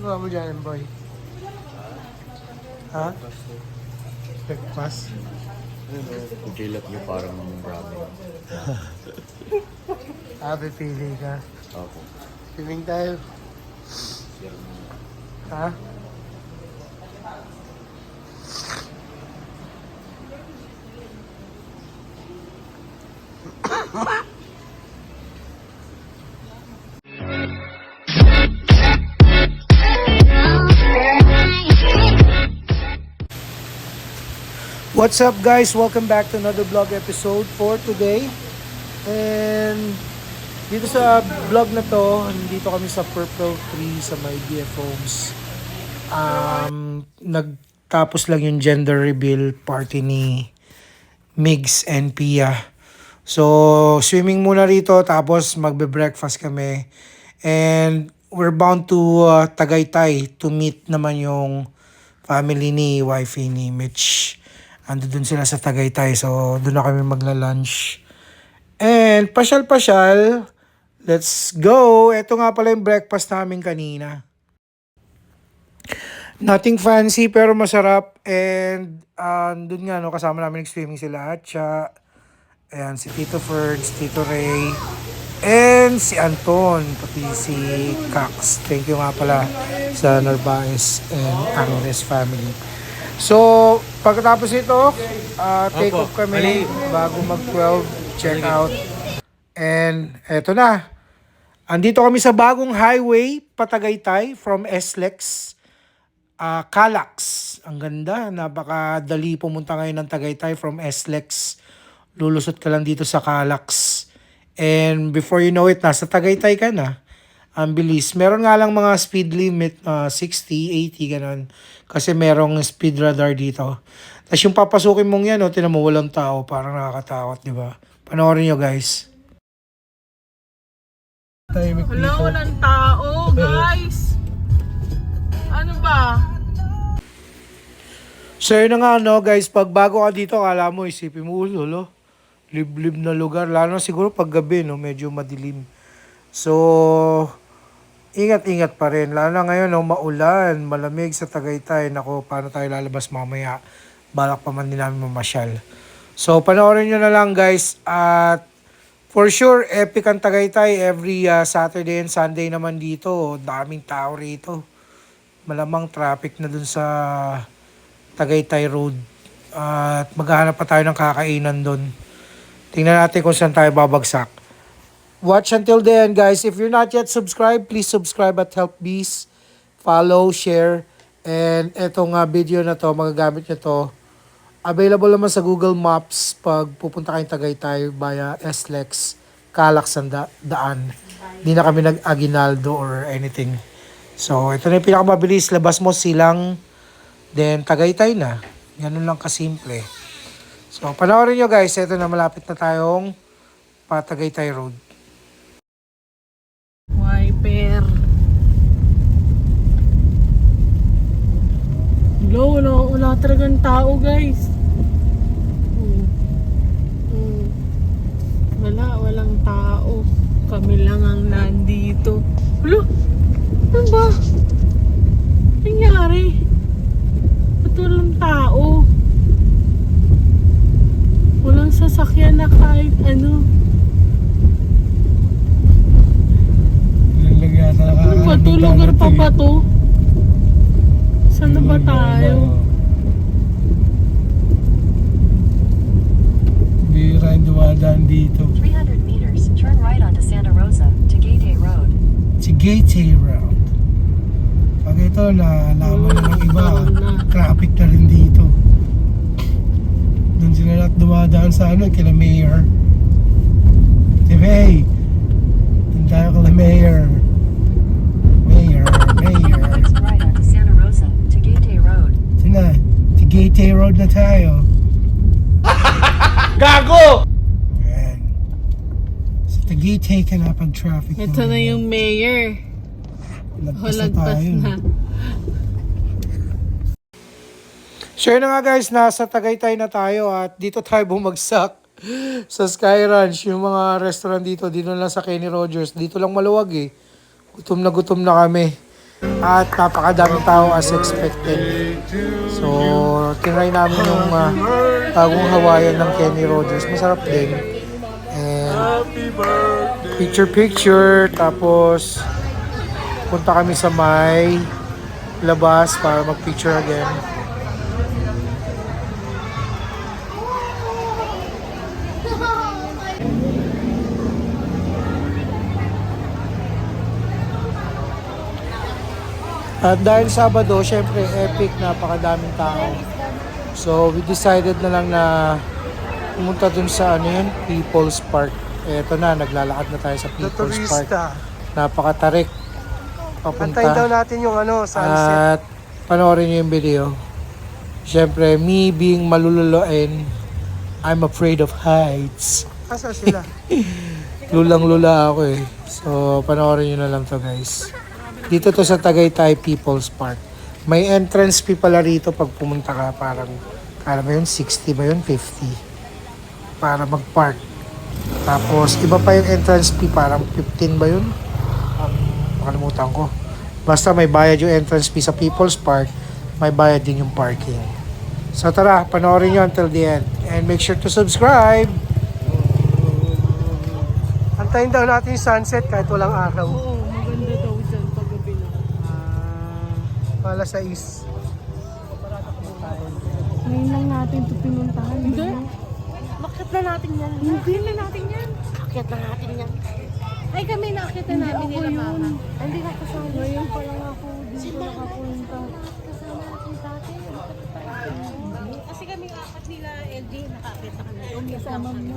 Ano mo dyan, boy? Ha? Breakfast? Pagkilat niyo parang ramen. Ah, pipili ka. Opo. Swimming tayo. Ha? What's up guys? Welcome back to another vlog episode for today. And dito sa vlog na to, nandito kami sa Purple Tree sa my BF Homes. Um, nagtapos lang yung gender reveal party ni Migs and Pia. So, swimming muna rito tapos magbe-breakfast kami. And we're bound to uh, Tagaytay to meet naman yung family ni wifey ni Mitch. Ando dun sila sa Tagaytay. So, doon na kami magla-lunch. And pasyal-pasyal, let's go. Ito nga pala yung breakfast namin kanina. Nothing fancy pero masarap. And uh, doon nga, no, kasama namin nag-swimming sila. Atcha, ayan, si Tito Ferds, Tito Ray, and si Anton, pati si Cax. Thank you nga pala sa Narvaez and Agnes family. So, pagkatapos ito, uh, take off kami bago mag-12, check out. And eto na. Andito kami sa bagong highway, Patagaytay, from SLEX, ah Calax. Ang ganda, napakadali pumunta ngayon ng Tagaytay from SLEX. Lulusot ka lang dito sa Calax. And before you know it, nasa Tagaytay ka na. Ang bilis. Meron nga lang mga speed limit, ah, 60, 80, ganun. Kasi merong speed radar dito. Tapos yung papasukin mong yan, oh, tinan mo walang tao. Parang nakakatakot, di ba? Panoorin nyo, guys. Wala, walang tao, guys. Ano ba? So yun na nga no guys, pag bago ka dito, kala mo isipin mo, ulo, lo, liblib na lugar. Lalo na siguro pag gabi, no, medyo madilim. So, ingat-ingat pa rin. Lalo na ngayon, no, maulan, malamig sa Tagaytay. Nako, paano tayo lalabas mamaya? Balak pa man din namin mamasyal. So, panoorin nyo na lang guys. At for sure, epic ang Tagaytay. Every uh, Saturday and Sunday naman dito. Daming tao rito. Malamang traffic na dun sa Tagaytay Road. At maghahanap pa tayo ng kakainan doon. Tingnan natin kung saan tayo babagsak. Watch until the end, guys. If you're not yet subscribed, please subscribe at Help Bees. Follow, share. And etong uh, video na to, magagamit nyo to. Available naman sa Google Maps pag pupunta kayong Tagaytay via SLEX, Calax ang da- daan. Hindi na kami nag-Aguinaldo or anything. So, ito na yung pinakamabilis. Labas mo silang Then, Tagaytay na. Ganun lang kasimple. So, panoorin nyo guys. Ito na, malapit na tayong Patagaytay Road. Wala, wala, wala talagang tao, guys. Hmm. Hmm. Wala, walang tao. Kami lang ang nandito. Wala, ano ba? Nangyari? Ba't walang tao? Walang sasakyan na kahit ano. Yan lang yata Ano ba to? Lugar pa ba to? Saan na ba tayo? Bira yung dumadaan dito. 300 meters, turn right onto Santa Rosa to Gate Road. Si Gateway Road. Pag ito, naalaman na ng iba, traffic na rin dito. Doon sila lahat dumadaan sa ano, kila Mayor. Si Faye, doon tayo Mayor. Mayor, Mayor. Exit right onto Santa Rosa to Gate Road. Sina, si Gateway Road na tayo. Gago! Ayan. Sa Tagaytay ka na pag traffic. Ito na yung mayor. Lagpas na Hulagpas tayo. na. So yun na nga guys, nasa Tagaytay na tayo at dito tayo bumagsak sa Sky Ranch. Yung mga restaurant dito, dito lang sa Kenny Rogers. Dito lang maluwag eh. Gutom na gutom na kami. At napakadaming tao as expected. So, tinry namin yung uh, bagong Hawaiian ng Kenny Rogers. Masarap din. And picture-picture. Tapos, punta kami sa may labas para mag-picture again. At dahil Sabado, syempre epic, napakadaming tao. So we decided na lang na pumunta dun sa ano yun, People's Park. Eto na, naglalakad na tayo sa People's Park. Napakatarik. Papunta. Antayin daw natin yung ano, sunset. At panoorin niyo yung video. Syempre, me being malululoin, I'm afraid of heights. Asa sila? Lulang-lula ako eh. So, panoorin nyo na lang to guys. Dito to sa Tagaytay People's Park. May entrance fee pala rito pag pumunta ka. Parang, kala ba yun, 60 ba yun? 50. Para mag-park. Tapos, iba pa yung entrance fee. Parang 15 ba yun? Um, makalimutan ko. Basta may bayad yung entrance fee sa People's Park, may bayad din yung parking. So tara, panoorin nyo until the end. And make sure to subscribe! Antayin daw natin yung sunset kahit walang araw. Oo, maganda daw dyan paggabi na. Pala sa is. Ngayon lang natin ito pinuntahan. Hindi. Bakit na natin yan? Hindi na natin yan. Bakit na natin yan? Ay, kami nakakit na namin nila mama. Hindi ka kasama. Ngayon pa lang ako. Di ko nakapunta. Kasama natin dati. Kasi kami apat nila LD nakakit na kami. Kasama mo.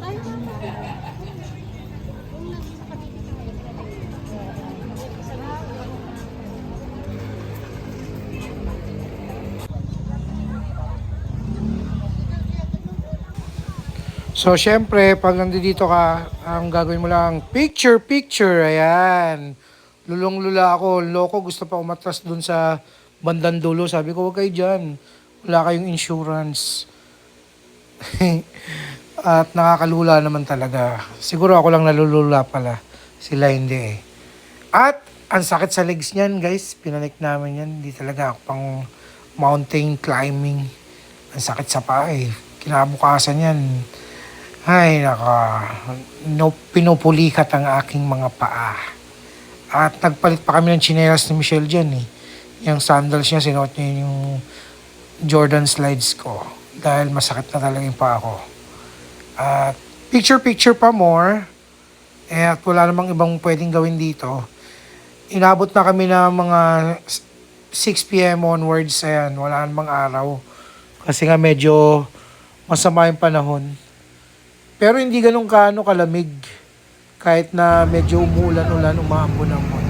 Ay, So, syempre, pag nandito ka, ang gagawin mo lang, picture, picture, ayan. Lulong-lula ako, loko, gusto pa umatras dun sa bandang dulo. Sabi ko, huwag kayo dyan. Wala kayong insurance. At nakakalula naman talaga. Siguro ako lang nalulula pala. Sila hindi eh. At, ang sakit sa legs niyan, guys. Pinanik namin yan. Hindi talaga ako pang mountain climbing. Ang sakit sa paa eh. Kinabukasan yan. Ay, naka, no, pinupulikat ang aking mga paa. At nagpalit pa kami ng chinelas ni Michelle dyan eh. Yung sandals niya, sinuot niya yung Jordan slides ko. Dahil masakit na talaga yung paa ko. At picture-picture pa more. Eh, at wala namang ibang pwedeng gawin dito. Inabot na kami na mga 6pm onwards. Ayan, wala namang araw. Kasi nga medyo masama yung panahon. Pero hindi ganun kaano kalamig. Kahit na medyo umuulan-ulan, umaambon-ambon.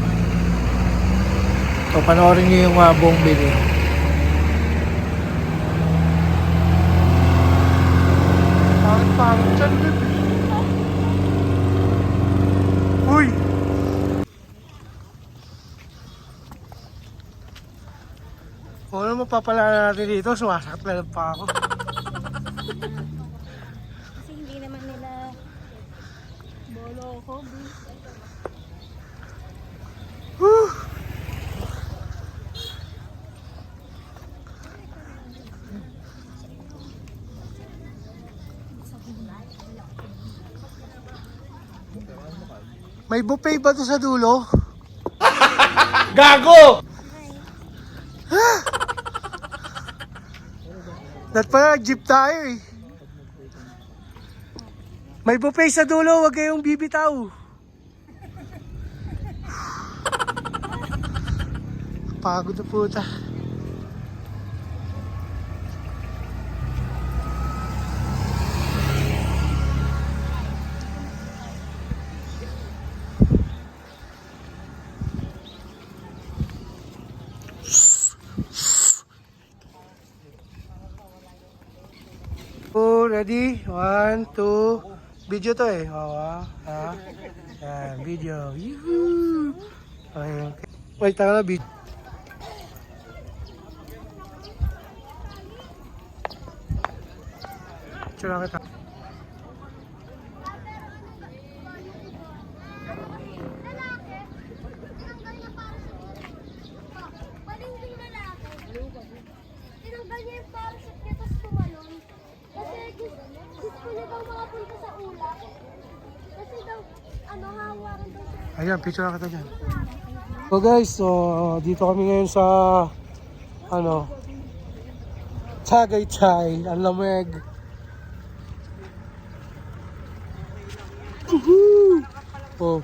So, panoorin niyo yung uh, buong video. Pangit pangit dyan. Uy! Kung ano mapapala natin dito, sumasakit na lang pa ako. Kasi hindi naman nila bolo ko. May buffet ba to sa dulo? Gago! Dapat pala jeep tayo eh. May buffet sa dulo, huwag kayong bibitaw. Pagod na puta. Oh, ready? One, two. Video to eh. Oo, ah. Ha? Yan, video. Yuhuu! Okay, okay. Wait, taka na, video. picture ako. Tinanggal niya yung parachute niya tapos. Kasi gusto niya daw makapunta sa ulap. Kasi daw, ano, hawaran daw siya. Ayan, picture ako dyan. So guys, so dito kami ngayon sa ano Tagaytay, Alameg, Oh.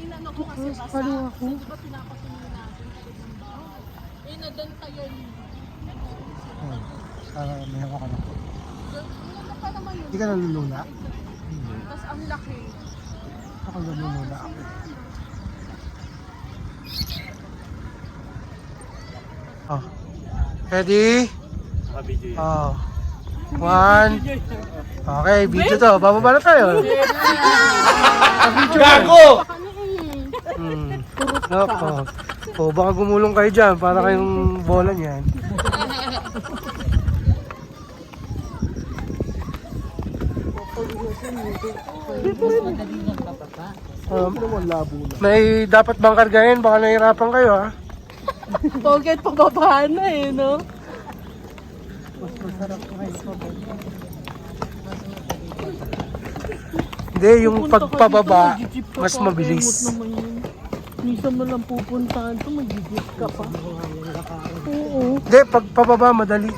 Inano ko kasi basa. Paano ako? Di ba pinapatuloy natin? Eh, nadanta yun. Sana may hawa ka na. Hindi ka nalulula? Tapos ang laki. Ako nalulula ako. Oh. Ready? Oh. One. Okay, video to. Bababa na tayo. Gago! Hmm. Nako. O, baka gumulong kayo dyan para kayong bola niyan. Um, may dapat bang kargahin? Baka nahihirapan kayo ha? Pocket pababaan na eh, no? Hindi, yung pagpababa, mas mabilis. Minsan mo lang pupuntahan to, magigit ka pa. Oo. Hindi, pagpababa, madali.